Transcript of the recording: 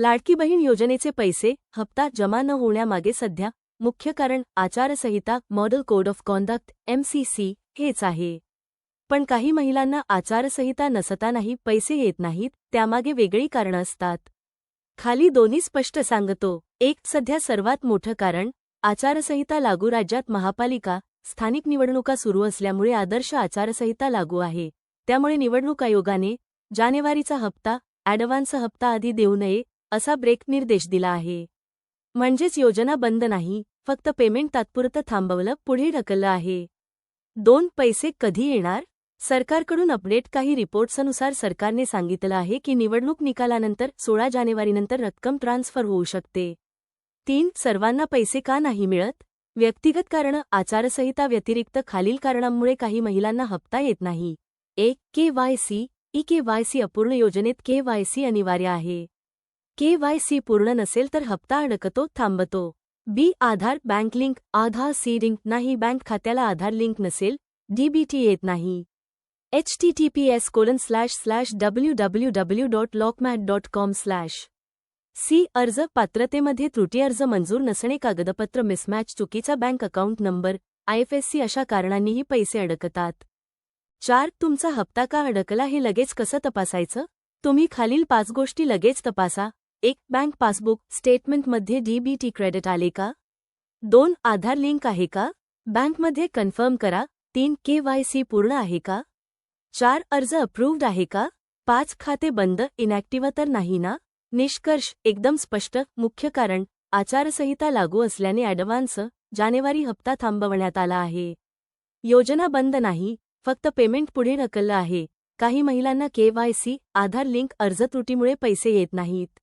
लाडकी बहीण योजनेचे पैसे हप्ता जमा न होण्यामागे सध्या मुख्य कारण आचारसंहिता model code of conduct MCC हेच आहे. पण काही महिलांना आचारसंहिता नसतानाही पैसे येत नाहीत त्यामागे वेगळी कारणं असतात. खाली दोन्ही स्पष्ट सांगतो. एक सध्या सर्वात मोठं कारण आचारसंहिता लागू राज्यात महापालिका स्थानिक निवडणुका सुरू असल्यामुळे आदर्श आचारसंहिता लागू आहे. त्यामुळे निवडणूक आयोगाने जानेवारीचा हप्ता ॲडव्हान्स हप्ता आधी देऊ नये असा ब्रेक निर्देश दिला आहे. म्हणजेच योजना बंद नाही फक्त पेमेंट तात्पुरतं थांबवलं पुढे ढकललं आहे. दोन पैसे कधी येणार? सरकारकडून अपडेट काही रिपोर्ट्सनुसार सरकारने सांगितलं आहे की निवडणूक निकालानंतर सोळा जानेवारीनंतर रक्कम ट्रान्स्फर होऊ शकते. तीन सर्वांना पैसे का नाही मिळत? व्यक्तिगत कारणं आचारसंहिता व्यतिरिक्त खालील कारणांमुळे काही महिलांना हप्ता येत नाही. एक K Y C E K Y C अपूर्ण योजनेत के वाय सी अनिवार्य आहे. के वाय सी पूर्ण नसेल तर हप्ता अडकतो थांबतो. B Aadhaar bank link Aadhaar C link नाही बँक खात्याला आधार लिंक नसेल डीबीटी येत नाही. H T T P S colon slash slash W W W dot Lokmat dot com slash C अर्ज पात्रतेमध्ये त्रुटी अर्ज मंजूर नसणे कागदपत्र मिसमॅच चुकीचा बँक अकाउंट नंबर आयएफएससी अशा कारणांनीही पैसे अडकतात. चार तुमचा हप्ता का अडकला हे लगेच कसं तपासायचं? तुम्ही खालील पाच गोष्टी लगेच तपासा. एक बँक पासबुक स्टेटमेंटमध्ये डीबीटी क्रेडिट आले का? दोन आधार लिंक आहे का? बँकमध्ये कन्फर्म करा तीन के वाय सी पूर्ण आहे का? चार अर्ज अप्रूव्ड आहे का? पाच खाते बंद इनॅक्टिव्ह तर नाही ना? निष्कर्ष एकदम स्पष्ट मुख्य कारण आचारसंहिता लागू असल्याने ॲडव्हान्स जानेवारी हप्ता थांबवण्यात आला आहे. योजना बंद नाही फक्त पेमेंट पुढे ढकललं आहे. काही महिलांना केवायसी आधार लिंक अर्ज त्रुटीमुळे पैसे येत नाहीत.